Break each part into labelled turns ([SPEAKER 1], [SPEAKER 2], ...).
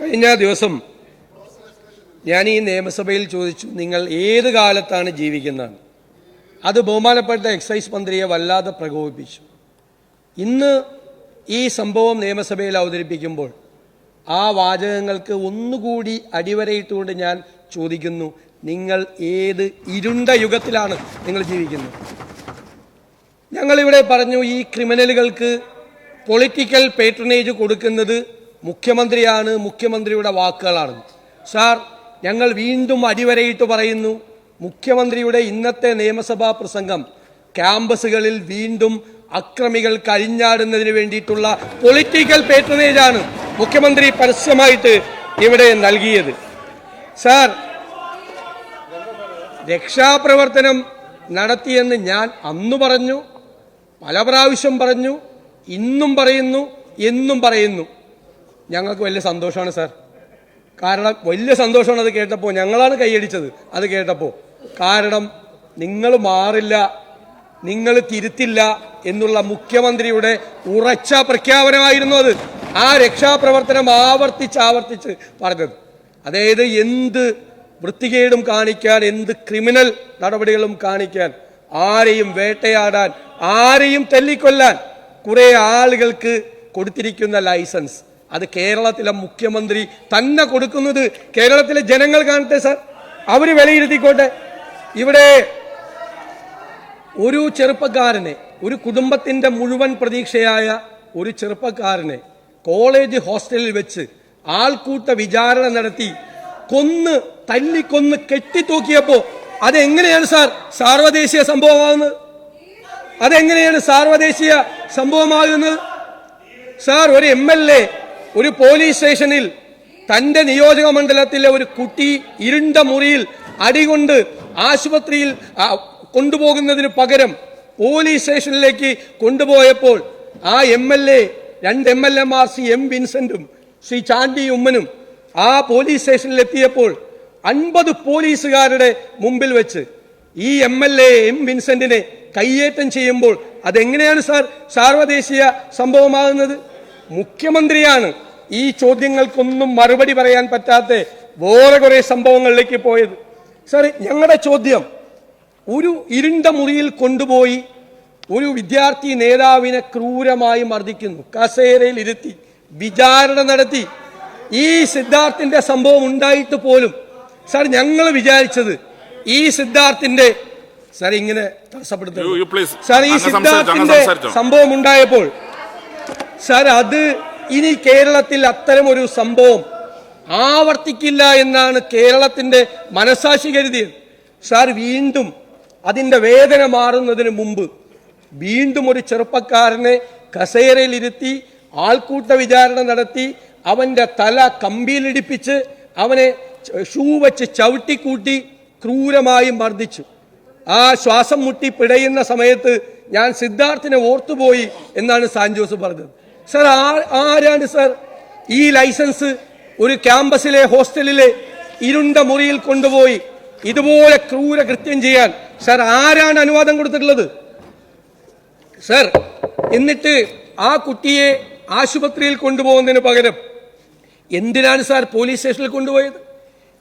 [SPEAKER 1] കഴിഞ്ഞ ദിവസം ഞാൻ ഈ നിയമസഭയിൽ ചോദിച്ചു നിങ്ങൾ ഏത് കാലത്താണ് ജീവിക്കുന്നത്? അത് ബഹുമാനപ്പെട്ട എക്സൈസ് മന്ത്രിയെ വല്ലാതെ പ്രകോപിപ്പിച്ചു. ഇന്ന് ഈ സംഭവം നിയമസഭയിൽ അവതരിപ്പിക്കുമ്പോൾ ആ വാചകങ്ങൾക്ക് ഒന്നുകൂടി അടിവരയിട്ടുകൊണ്ട് ഞാൻ ചോദിക്കുന്നു നിങ്ങൾ ഏത് ഇരുണ്ട യുഗത്തിലാണ് നിങ്ങൾ ജീവിക്കുന്നത്? ഞങ്ങളിവിടെ പറഞ്ഞു ഈ ക്രിമിനലുകൾക്ക് പൊളിറ്റിക്കൽ പേട്രണേജ് കൊടുക്കുന്നത് മുഖ്യമന്ത്രിയാണ് മുഖ്യമന്ത്രിയുടെ വാക്കുകളാണ്. സാർ ഞങ്ങൾ വീണ്ടും അടിവരയിട്ട് പറയുന്നു മുഖ്യമന്ത്രിയുടെ ഇന്നത്തെ നിയമസഭാ പ്രസംഗം ക്യാമ്പസുകളിൽ വീണ്ടും അക്രമികൾ കഴിഞ്ഞാടുന്നതിന് വേണ്ടിയിട്ടുള്ള പൊളിറ്റിക്കൽ പേട്രണേജ് ആണ് മുഖ്യമന്ത്രി പരസ്യമായിട്ട് ഇവിടെ നൽകിയത്. സാർ രക്ഷാപ്രവർത്തനം നടത്തിയെന്ന് ഞാൻ അന്ന് പറഞ്ഞു പല പ്രാവശ്യം പറഞ്ഞു ഇന്നും പറയുന്നു എന്നും പറയുന്നു. ഞങ്ങൾക്ക് വലിയ സന്തോഷമാണ് സാർ കാരണം വലിയ സന്തോഷമാണ് അത് കേട്ടപ്പോൾ ഞങ്ങളാണ് കൈയടിച്ചത് അത് കേട്ടപ്പോൾ കാരണം നിങ്ങൾ മാറില്ല നിങ്ങൾ തിരുത്തില്ല എന്നുള്ള മുഖ്യമന്ത്രിയുടെ ഉറച്ച പ്രഖ്യാപനമായിരുന്നു അത്. ആ രക്ഷാപ്രവർത്തനം ആവർത്തിച്ച് ആവർത്തിച്ച് പറഞ്ഞത്. അതായത് എന്ത് വൃത്തികേടും കാണിക്കാൻ എന്ത് ക്രിമിനൽ നടപടികളും കാണിക്കാൻ ആരെയും വേട്ടയാടാൻ ആരെയും തല്ലിക്കൊല്ലാൻ കുറെ ആളുകൾക്ക് കൊടുത്തിരിക്കുന്ന ലൈസൻസ്. അത് കേരളത്തിലെ മുഖ്യമന്ത്രി തന്നെ കൊടുക്കുന്നത് കേരളത്തിലെ ജനങ്ങൾ കാണട്ടെ സാർ. അവർ വിലയിരുത്തിക്കോട്ടെ. ഇവിടെ ഒരു ചെറുപ്പക്കാരനെ ഒരു കുടുംബത്തിന്റെ മുഴുവൻ പ്രതീക്ഷയായ ഒരു ചെറുപ്പക്കാരനെ കോളേജ് ഹോസ്റ്റലിൽ വെച്ച് ആൾക്കൂട്ട വിചാരണ നടത്തി കൊന്ന് തല്ലിക്കൊന്ന് കെട്ടിത്തൂക്കിയപ്പോ അതെങ്ങനെയാണ് സാർ സാർവദേശീയ സംഭവമാകുന്നത്? അതെങ്ങനെയാണ് സാർവദേശീയ സംഭവമാകുന്നത്? സാർ ഒരു എം എൽ എ ഒരു പോലീസ് സ്റ്റേഷനിൽ തന്റെ നിയോജക മണ്ഡലത്തിലെ ഒരു കുട്ടി ഇരുണ്ട മുറിയിൽ അടികൊണ്ട് ആശുപത്രിയിൽ കൊണ്ടുപോകുന്നതിന് പകരം പോലീസ് സ്റ്റേഷനിലേക്ക് കൊണ്ടുപോയപ്പോൾ ആ എം എൽ എ രണ്ട് എം എൽ എമാർ സി എം വിൻസെന്റും ശ്രീ ചാണ്ടി ഉമ്മനും ആ പോലീസ് സ്റ്റേഷനിൽ എത്തിയപ്പോൾ അൻപത് പോലീസുകാരുടെ മുമ്പിൽ വെച്ച് ഈ എം എൽ എ എം വിൻസെന്റിനെ കയ്യേറ്റം ചെയ്യുമ്പോൾ അതെങ്ങനെയാണ് സാർ സാർവദേശീയ സംഭവമാകുന്നത്? മുഖ്യമന്ത്രിയാണ് ഈ ചോദ്യങ്ങൾക്കൊന്നും മറുപടി പറയാൻ പറ്റാത്ത വേറെ കുറെ സംഭവങ്ങളിലേക്ക് പോയത്. സാറേ ഞങ്ങളുടെ ചോദ്യം ഒരു ഇരുണ്ട മുറിയിൽ കൊണ്ടുപോയി ഒരു വിദ്യാർത്ഥി നേതാവിനെ ക്രൂരമായി മർദ്ദിക്കുന്നു കസേരയിൽ ഇരുത്തി വിചാരണ നടത്തി. ഈ സിദ്ധാർത്ഥിന്റെ സംഭവം ഉണ്ടായിട്ട് പോലും സാർ ഞങ്ങൾ വിചാരിച്ചത് ഈ സിദ്ധാർത്ഥിന്റെ സാർ ഇങ്ങനെ തടസ്സപ്പെടുത്തുന്നു. സാർ ഈ സിദ്ധാർത്ഥിന്റെ സംഭവം ഉണ്ടായപ്പോൾ സാർ അത് ഇനി കേരളത്തിൽ അത്തരമൊരു സംഭവം ആവർത്തിക്കില്ല എന്നാണ് കേരളത്തിന്റെ മനസാക്ഷി കരുതിയത്. സാർ വീണ്ടും അതിന്റെ വേദന മാറുന്നതിന് മുമ്പ് വീണ്ടും ഒരു ചെറുപ്പക്കാരനെ കസേരയിലിരുത്തി ആൾക്കൂട്ട വിചാരണ നടത്തി അവന്റെ തല കമ്പിയിലിടിപ്പിച്ച് അവനെ ഷൂ വെച്ച് ചവിട്ടിക്കൂട്ടി ക്രൂരമായി മർദ്ദിച്ചു. ആ ശ്വാസം മുട്ടി പിടയുന്ന സമയത്ത് ഞാൻ സിദ്ധാർത്ഥിനെ ഓർത്തുപോയി എന്നാണ് സാൻജോസ് പറഞ്ഞത്. സർ ആരാണ് സർ ഈ ലൈസൻസ് ഒരു ക്യാമ്പസിലെ ഹോസ്റ്റലിലെ ഇരുണ്ട മുറിയിൽ കൊണ്ടുപോയി ഇതുപോലെ ക്രൂര കൃത്യം ചെയ്യാൻ? സർ ആരാണ് അനുവാദം കൊടുത്തിട്ടുള്ളത്? സർ എന്നിട്ട് ആ കുട്ടിയെ ആശുപത്രിയിൽ കൊണ്ടുപോകുന്നതിന് പകരം എന്തിനാണ് സാർ പോലീസ് സ്റ്റേഷനിൽ കൊണ്ടുപോയത്?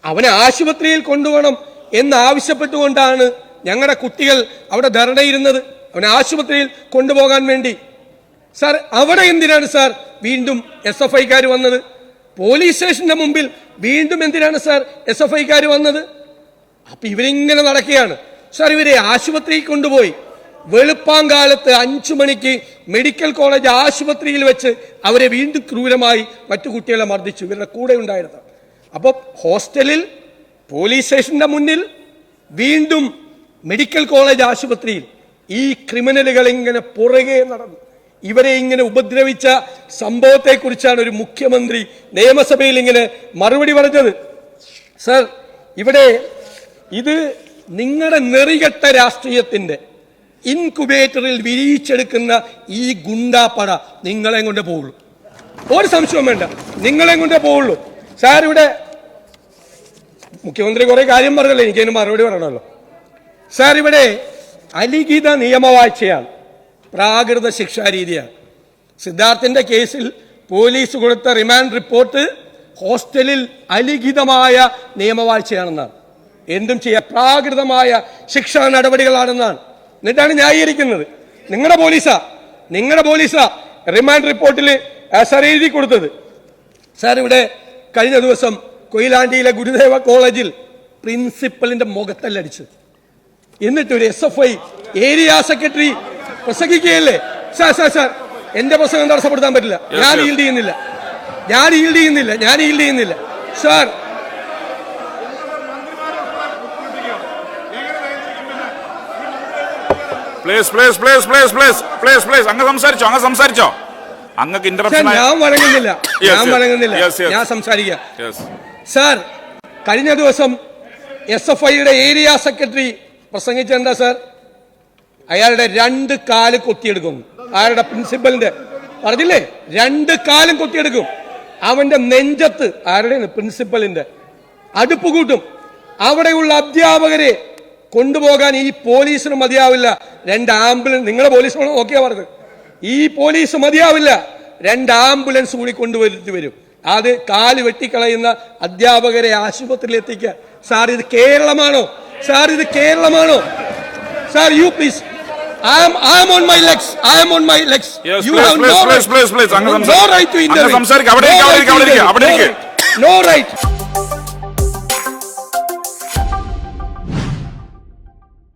[SPEAKER 1] അവനെ ആശുപത്രിയിൽ കൊണ്ടുപോകണം എന്ന് ആവശ്യപ്പെട്ടുകൊണ്ടാണ് ഞങ്ങളുടെ കുട്ടികൾ അവിടെ ധരണയിരുന്നത് അവനെ ആശുപത്രിയിൽ കൊണ്ടുപോകാൻ വേണ്ടി സാർ അവിടെ എന്തിനാണ് സാർ വീണ്ടും എസ് എഫ് ഐക്കാർ വന്നത്? പോലീസ് സ്റ്റേഷന്റെ മുമ്പിൽ വീണ്ടും എന്തിനാണ് സാർ എസ് എഫ് ഐക്കാർ വന്നത്? അപ്പൊ ഇവരിങ്ങനെ നടക്കുകയാണ്. സാർ ഇവരെ ആശുപത്രിയിൽ കൊണ്ടുപോയി. വെളുപ്പാങ്കാലത്ത് അഞ്ചു മണിക്ക് മെഡിക്കൽ കോളേജ് ആശുപത്രിയിൽ വെച്ച് അവരെ വീണ്ടും ക്രൂരമായി മറ്റു കുട്ടികളെ മർദ്ദിച്ചു. ഇവരുടെ കൂടെ ഉണ്ടായിരുന്നു അപ്പോൾ ഹോസ്റ്റലിൽ പോലീസ് സ്റ്റേഷന്റെ മുന്നിൽ വീണ്ടും മെഡിക്കൽ കോളേജ് ആശുപത്രിയിൽ ഈ ക്രിമിനലുകൾ ഇങ്ങനെ പുറകെ നടന്നു. ഇവരെ ഇങ്ങനെ ഉപദ്രവിച്ച സംഭവത്തെക്കുറിച്ചാണ് ഒരു മുഖ്യമന്ത്രി നിയമസഭയിൽ ഇങ്ങനെ മറുപടി പറഞ്ഞത്. സർ ഇവിടെ ഇത് നിങ്ങളുടെ നെറികെട്ട രാഷ്ട്രീയത്തിന്റെ ഇൻകുബേറ്ററിൽ വിരിയിച്ചെടുക്കുന്ന ഈ ഗുണ്ടാപ്പട നിങ്ങളെ കൊണ്ടേ പോവുള്ളൂ. ഒരു സംശയവും വേണ്ട. നിങ്ങളെ കൊണ്ടേ പോവുള്ളൂ. സാർ ഇവിടെ മുഖ്യമന്ത്രി കുറെ കാര്യം പറഞ്ഞല്ലോ. എനിക്കതിന് മറുപടി പറയണമല്ലോ. സാർ ഇവിടെ അലിഖിത നിയമവാഴ്ചയാണ്. പ്രാകൃത ശിക്ഷാരീതിയാണ് സിദ്ധാർത്ഥിന്റെ കേസിൽ പോലീസ് കൊടുത്ത റിമാൻഡ് റിപ്പോർട്ട് ഹോസ്റ്റലിൽ അലിഖിതമായ നിയമവാഴ്ചയാണെന്നാണ്. എന്തും ചെയ്യാം പ്രാകൃതമായ ശിക്ഷാ നടപടികളാണെന്നാണ്. എന്നിട്ടാണ് ന്യായീകരിക്കുന്നത്. നിങ്ങളുടെ പോലീസാ. നിങ്ങളുടെ പോലീസാ റിമാൻഡ് റിപ്പോർട്ടിൽ സാർ എഴുതി കൊടുത്തത്. സാർ ഇവിടെ കഴിഞ്ഞ ദിവസം കൊയിലാണ്ടിയിലെ ഗുരുദേവ കോളേജിൽ പ്രിൻസിപ്പലിന്റെ മുഖത്തല്ലടിച്ചത് എന്നിട്ട് ഒരു S F I area secretary പ്രസംഗിക്കുകയല്ലേ? Sir sir sir എന്റെ പ്രസംഗം തടസ്സപ്പെടുത്താൻ പറ്റില്ല. ഞാൻ
[SPEAKER 2] ഹീൽഡ്
[SPEAKER 1] ഈൽഡ് ചെയ്യുന്നില്ല. ഞാൻ ഈൽഡ് ചെയ്യുന്നില്ല. ഞാൻ ഈൽഡ് ചെയ്യുന്നില്ല. Sir.
[SPEAKER 2] Please please please please please please please അങ്ങ് സംസാരിച്ചോ അങ്ങ് സംസാരിച്ചോ. അങ്ങക്ക് ഇന്ററപ്ഷൻ
[SPEAKER 1] ഞാൻ വഴങ്ങുന്നില്ല. ഞാൻ. വഴങ്ങുന്നില്ല. ഞാൻ സംസാരിക്കാം. സാർ കഴിഞ്ഞ ദിവസം എസ് എഫ് ഐയുടെ ഏരിയ സെക്രട്ടറി പ്രസംഗിച്ചെന്താ സാർ? അയാളുടെ രണ്ട് കാൽ കൊത്തിയെടുക്കും. അയാളുടെ പ്രിൻസിപ്പലിന്റെ പറഞ്ഞില്ലേ? രണ്ട് കാലും കൊത്തിയെടുക്കും. അവന്റെ നെഞ്ചത്ത് ആരുടെയാണ്? പ്രിൻസിപ്പലിന്റെ അടുപ്പ് കൂട്ടും. അവിടെയുള്ള അധ്യാപകരെ കൊണ്ടുപോകാൻ ഈ പോലീസിന് മതിയാവില്ല. രണ്ട് ആംബുലൻസ് നിങ്ങളെ പോലീസ് നോക്കിയാ പറഞ്ഞത്. ഈ പോലീസ് മതിയാവില്ല. രണ്ട് ആംബുലൻസ് കൂടി കൊണ്ടുവരുത്തി വരും. അത് കാൽ വെട്ടിക്കളയുന്ന അധ്യാപകരെ ആശുപത്രിയിൽ എത്തിക്കുക സാർ ഇത് കേരളമാണോ? സാർ ഇത് കേരളമാണോ? Sir you please I am, I am on my legs. I am on my legs.
[SPEAKER 2] Yes,
[SPEAKER 1] you
[SPEAKER 2] please,
[SPEAKER 1] have
[SPEAKER 2] please,
[SPEAKER 1] no
[SPEAKER 2] please,
[SPEAKER 1] right.
[SPEAKER 2] Please, please, please.
[SPEAKER 1] No right to intervene. No right to intervene. No right.